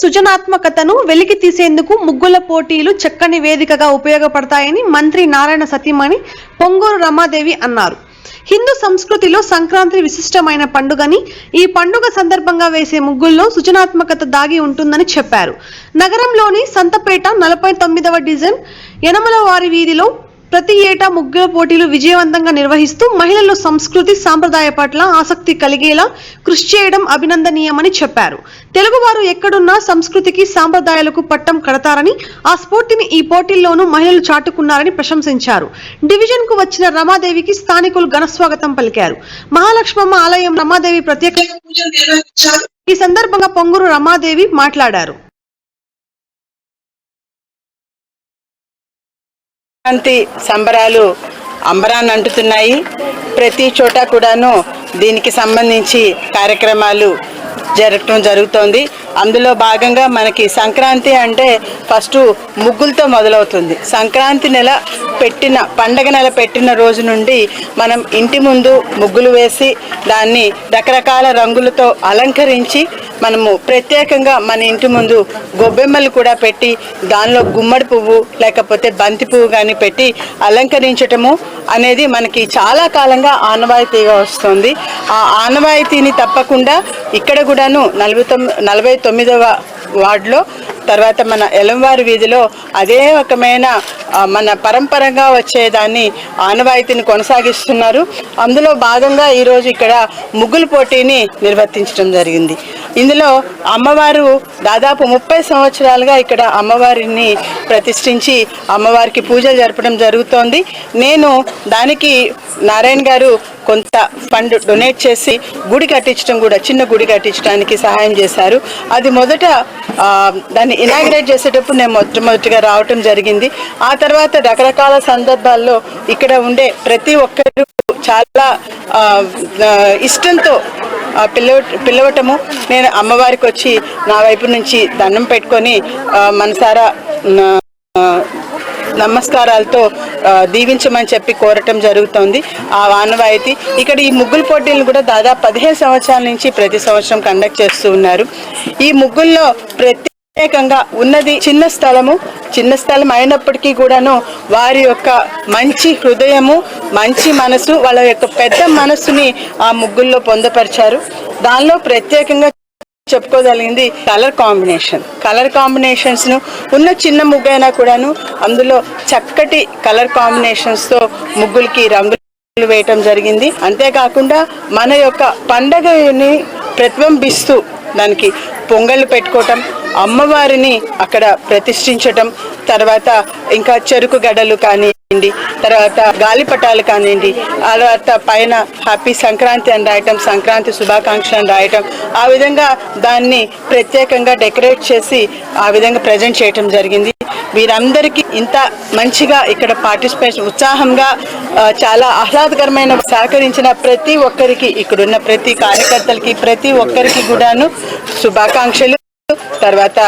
సృజనాత్మకతను వెలికి తీసేందుకు ముగ్గుల పోటీలు చక్కని వేదికగా ఉపయోగపడతాయని మంత్రి నారాయణ సతీమణి పొంగూరు రమాదేవి అన్నారు. హిందూ సంస్కృతిలో సంక్రాంతి విశిష్టమైన పండుగని ఈ పండుగ సందర్భంగా వేసే ముగ్గుల్లో సృజనాత్మకత దాగి ఉంటుందని చెప్పారు. నగరంలోని సంతపేట నలభై తొమ్మిదవ డిజైన్ యనమల వారి వీధిలో ప్రతి ఏటా ముగ్గుల పోటీలు విజయవంతంగా నిర్వహిస్తూ మహిళల్లో సంస్కృతి సాంప్రదాయ పట్ల ఆసక్తి కలిగేలా కృషి చేయడం అభినందనీయమని చెప్పారు. తెలుగువారు ఎక్కడున్నా సంస్కృతికి సాంప్రదాయాలకు పట్టం కడతారని ఆ స్ఫూర్తిని ఈ పోటీల్లోనూ మహిళలు చాటుకున్నారని ప్రశంసించారు. డివిజన్కు వచ్చిన రమాదేవికి స్థానికులు ఘనస్వాగతం పలికారు. మహాలక్ష్మమ్మ ఆలయం రమాదేవి ప్రత్యేక ఈ సందర్భంగా పొంగూరు రమాదేవి మాట్లాడారు. సంక్రాంతి సంబరాలు అంబరాన్ని అంటుతున్నాయి. ప్రతి చోట కూడాను దీనికి సంబంధించి కార్యక్రమాలు జరగటం జరుగుతోంది. అందులో భాగంగా మనకి సంక్రాంతి అంటే ఫస్ట్ ముగ్గులతో మొదలవుతుంది. సంక్రాంతి నెల పెట్టిన పండగ నెల పెట్టిన రోజు నుండి మనం ఇంటి ముందు ముగ్గులు వేసి దాన్ని రకరకాల రంగులతో అలంకరించి మనము ప్రత్యేకంగా మన ఇంటి ముందు గొబ్బెమ్మలు కూడా పెట్టి దానిలో గుమ్మడి పువ్వు లేకపోతే బంతి పువ్వు కానీ పెట్టి అలంకరించటము అనేది మనకి చాలా కాలంగా ఆనవాయితీగా వస్తుంది. ఆ ఆనవాయితీని తప్పకుండా ఇక్కడ కూడాను నలభై తొమ్మిది నలభై తొమ్మిదవ వార్డులో తర్వాత మన ఎలంవారి వీధిలో అదే రకమైన మన పరంపరంగా వచ్చేదాన్ని ఆనవాయితీని కొనసాగిస్తున్నారు. అందులో భాగంగా ఈరోజు ఇక్కడ ముగ్గుల పోటీని నిర్వర్తించడం జరిగింది. ఇందులో అమ్మవారు దాదాపు ముప్పై సంవత్సరాలుగా ఇక్కడ అమ్మవారిని ప్రతిష్ఠించి అమ్మవారికి పూజలు జరపడం జరుగుతోంది. నేను దానికి నారాయణ గారు కొంత ఫండ్ డొనేట్ చేసి గుడి కట్టించడం కూడా చిన్న గుడి కట్టించడానికి సహాయం చేశారు. అది మొదట దాన్ని ఇనాగ్రేట్ చేసేటప్పుడు నేను మొట్టమొదటిగా రావటం జరిగింది. ఆ తర్వాత రకరకాల సందర్భాల్లో ఇక్కడ ఉండే ప్రతి ఒక్కరు చాలా ఇష్టంతో పిలవ పిలవటము నేను అమ్మవారికి వచ్చి నా వైపు నుంచి దండం పెట్టుకొని మనసారా నమస్కారాలతో దీవించమని చెప్పి కోరటం జరుగుతోంది. ఆ వానవాయితీ. ఇక్కడ ఈ ముగ్గుల పోటీలను కూడా దాదాపు పదిహేను సంవత్సరాల నుంచి ప్రతి సంవత్సరం కండక్ట్ చేస్తూ ఉన్నారు. ఈ ముగ్గుల్లో ప్రత్యేకంగా ఉన్నది చిన్న స్థలము. చిన్న స్థలం అయినప్పటికీ కూడాను వారి యొక్క మంచి హృదయము మంచి మనసు వాళ్ళ యొక్క పెద్ద మనసుని ఆ ముగ్గుల్లో పొందపరిచారు. దానిలో ప్రత్యేకంగా చెప్పుకోగలిగింది కలర్ కాంబినేషన్. కలర్ కాంబినేషన్స్ను ఉన్న చిన్న ముగ్గు అయినా కూడాను అందులో చక్కటి కలర్ కాంబినేషన్స్తో ముగ్గులకి రంగులు వేయటం జరిగింది. అంతేకాకుండా మన యొక్క పండగని ప్రతిబింబిస్తూ దానికి పొంగళ్ళు పెట్టుకోవటం అమ్మవారిని అక్కడ ప్రతిష్ఠించటం తర్వాత ఇంకా చెరుకు గడలు కానీ కానివ్వండి తర్వాత గాలిపటాలు కానివ్వండి తర్వాత పైన హ్యాపీ సంక్రాంతి అని రాయటం సంక్రాంతి శుభాకాంక్ష అని రాయటం ఆ విధంగా దాన్ని ప్రత్యేకంగా డెకరేట్ చేసి ఆ విధంగా ప్రజెంట్ చేయటం జరిగింది. వీరందరికీ ఇంత మంచిగా ఇక్కడ పార్టిసిపేషన్ ఉత్సాహంగా చాలా ఆహ్లాదకరమైన సహకరించిన ప్రతి ఒక్కరికి ఇక్కడున్న ప్రతి కార్యకర్తలకి ప్రతి ఒక్కరికి కూడాను శుభాకాంక్షలు. తర్వాత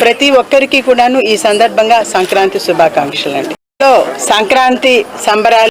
ప్రతి ఒక్కరికి కూడాను ఈ సందర్భంగా సంక్రాంతి శుభాకాంక్షలు అండి సంక్రాంతి సంబరాలు